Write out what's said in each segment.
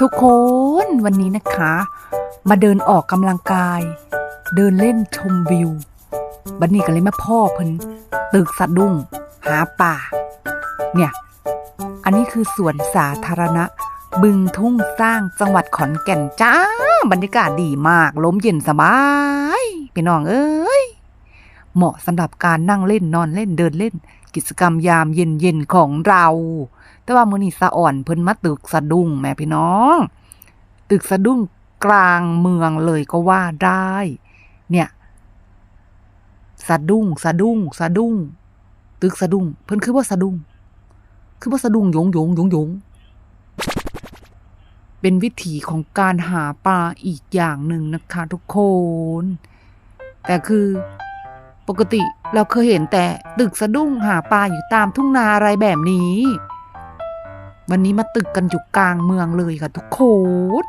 ทุกคนวันนี้นะคะ มาเดินออกกำลังกาย เดินเล่นชมวิว บันนี้ก็เลยแมาพ่อเพิ่นตึกสะดุ้ง หาป่า เนี่ย อันนี้คือสวนสาธารณะ บึงทุ่งสร้างจังหวัดขอนแก่นจ้า บรรยากาศดีมากลมเย็นสบายพี่น้องเอ้ย เหมาะสำหรับการนั่งเล่นนอนเล่นเดินเล่น กิจกรรมยามเย็นเย็นๆของเรา แต่ว่ามือนี้สะอ่อนเพิ่นมาตึกสะดุ้งแม่พี่น้อง ตึกสะดุ้งกลางเมืองเลยก็ว่าได้ เนี่ย สะดุ้งสะดุ้งสะดุ้ง ตึกสะดุ้งเพิ่นคือว่าสะดุ้งคือว่าสะดุ้งยงยงยงยงเป็นวิถีของการหาปลาอีกอย่างหนึ่งนะคะทุกคน แต่คือปกติเราเคยเห็นแต่ตึกสะดุ้งหาปลาอยู่ตามทุ่งนาอะไรแบบนี้ วันนี้มาตึกกันอยู่กลางเมืองเลยค่ะทุกคน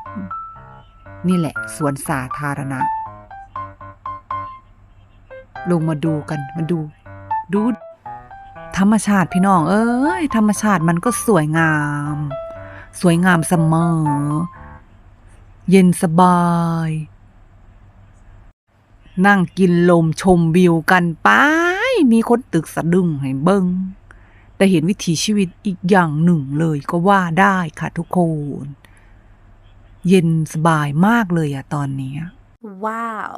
นี่แหละสวนสาธารณะ ลงมาดูกันมาดู ดู ธรรมชาติพี่น้อง เอ้ย ธรรมชาติมันก็สวยงาม สวยงามเสมอ เย็นสบาย นั่งกินลมชมวิวกันไป มีคนตึกสะดึงให้เบิง ได้เห็นวิถีชีวิตอีกอย่างหนึ่งเลยก็ว่าได้ค่ะทุกคน เย็นสบายมากเลยอะตอนนี้ ว้าว